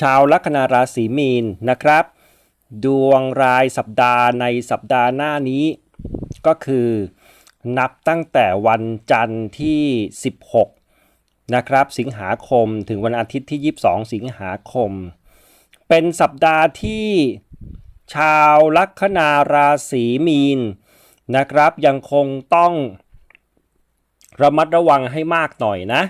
ชาวลัคนาราศีมีนนะครับ ดวงรายสัปดาห์ในสัปดาห์หน้านี้ ก็คือนับตั้งแต่วันจันทร์ที่ 16 นะครับ สิงหาคมถึงวันอาทิตย์ที่ 22 สิงหาคม เป็นสัปดาห์ที่ชาวลัคนาราศีมีนนะครับยังคงต้องระมัดระวังให้มากหน่อยนะ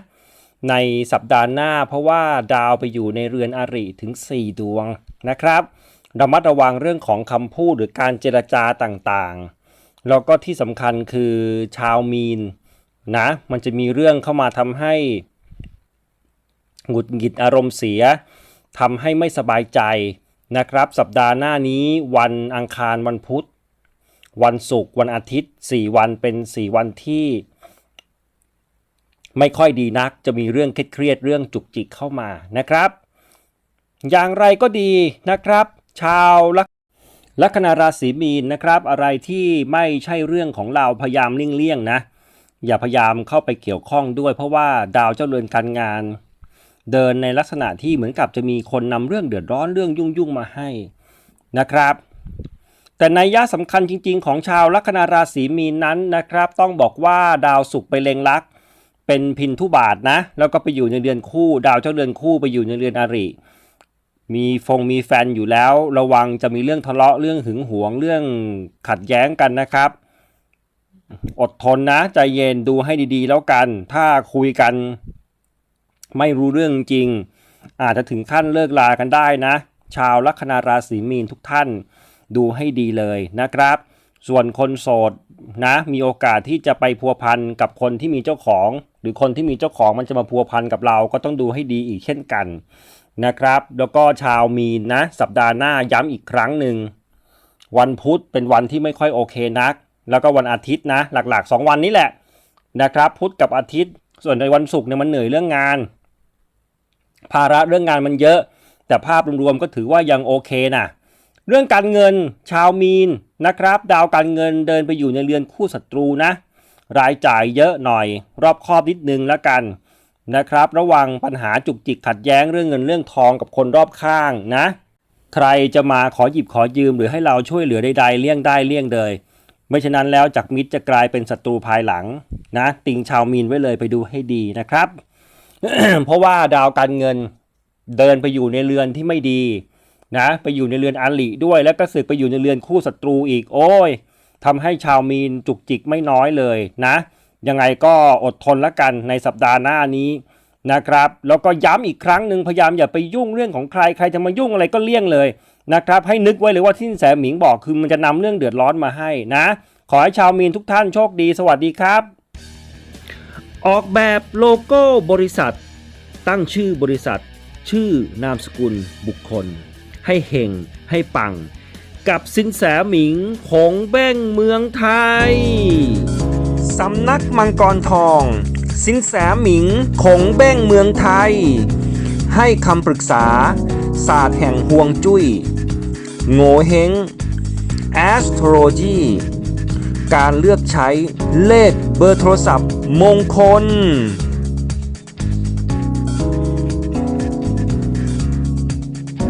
ในสัปดาห์หน้า เพราะว่าดาวไปอยู่ในเรือนอริถึง 4 ดวงนะครับระมัดระวังเรื่องของคำพูดหรือการเจรจาต่างๆ แล้วก็ที่สำคัญคือชาวมีนนะมันจะมีเรื่องเข้ามาทำให้หงุดหงิดอารมณ์เสียทำให้ไม่สบายใจนะครับ สัปดาห์หน้านี้วันอังคารวันพุธ วันศุกร์วันอาทิตย์ 4 วันเป็น 4 วันที่ ไม่ค่อยดีนัก จะมีเรื่องเครียดเรื่องจุกจิกเข้ามานะครับ อย่างไรก็ดีนะครับ ชาวลัคลัคนาราศีมีนนะครับ อะไรที่ไม่ใช่เรื่องของเราพยายามเลี่ยงๆนะ อย่าพยายามเข้าไปเกี่ยวข้องด้วย เพราะว่าดาวเจ้าเรือนการงาน เดินในลักษณะที่เหมือนกับจะมีคนนำเรื่องเดือดร้อนเรื่องยุ่งๆมาให้นะครับ แต่ในยะสำคัญจริง ๆ ของชาวลัคนาราศีมีนนั้นนะครับ ต้องบอกว่าดาวศุกร์ไปเล็งลักษ เป็นพินทุบาทนะ แล้วก็ไปอยู่ในเรือนคู่ ดาวเจ้าเรือนคู่ไปอยู่ในเรือนอาริมีฟงมีแฟนอยู่แล้ว ระวังจะมีเรื่องทะเลาะเรื่องหึงหวงเรื่องขัดแย้งกันนะครับ อดทนนะใจเย็นดูให้ดีๆ แล้วกัน ถ้าคุยกัน ไม่รู้เรื่องจริง อาจจะถึงขั้นเลิกลากันได้นะ ชาวลัคนาราศีมีนทุกท่านดูให้ดีเลยนะครับ ส่วนคนโสดนะ มีโอกาสที่จะไปพัวพันกับคนที่มีเจ้าของ รือคนที่มีเจ้าของมันจะมาพัวพันกับเราก็ต้องดูให้ดีอีกเช่นกันนะครับ แล้วก็ชาวมีนนะสัปดาห์หน้าย้ำอีกครั้งหนึ่งวันพุธเป็นวันที่ไม่ค่อยโอเคนัก แล้วก็วันอาทิตย์นะ หลักๆ 2 วันนี้แหละนะครับพุธกับอาทิตย์ ส่วนในวันศุกร์เนี่ยมันเหนื่อยเรื่องงาน ภาระเรื่องงานมันเยอะ แต่ภาพรวมๆก็ถือว่ายังโอเคนะเรื่องการเงินชาวมีนนะครับ ดาวการเงินเดินไปอยู่ในเรือนคู่ศัตรูนะ รายจ่ายเยอะหน่อย รอบคอบนิดนึงแล้วกันนะครับ ระวังปัญหาจุกจิกขัดแย้งเรื่องเงินเรื่องทองกับคนรอบข้างนะ ใครจะมาขอหยิบขอยืมหรือให้เราช่วยเหลือใดๆเลี่ยงได้เลี่ยงเลยไม่ฉะนั้นแล้วจากมิตรจะกลายเป็นศัตรูภายหลังนะ ติงชาวมีนไว้เลยไปดูให้ดีนะครับ เพราะว่าดาวการเงินเดินไปอยู่ในเรือนที่ไม่ดีนะ ไปอยู่ในเรือนอาลีด้วยแล้วก็สึกไปอยู่ในเรือนคู่ศัตรูอีกโอ้ย ทำให้ชาวมีนจุกจิกไม่น้อยเลยนะ ยังไงก็อดทนละกันในสัปดาห์หน้านี้นะครับ แล้วก็ย้ำอีกครั้งหนึ่งพยายามอย่าไปยุ่งเรื่องของใครใครจะมายุ่งอะไรก็เลี่ยงเลยนะครับให้นึกไว้เลยว่าที่แสหมิงบอกคือมันจะนำเรื่องเดือดร้อนมาให้นะ ขอให้ชาวมีนทุกท่านโชคดี สวัสดีครับ ออกแบบโลโก้บริษัท ตั้งชื่อบริษัท ชื่อนามสกุลบุคคล ให้เฮงให้ปัง กับสินแสหมิงคงแบ้งเมืองไทย สำนักมังกรทอง สินแสหมิงคงแบ้งเมืองไทย ให้คำปรึกษา ศาสตร์แห่งห่วงจุย้ย โงเฮง astrology การเลือกใช้เลขเบอร์โทรศัพท์มงคล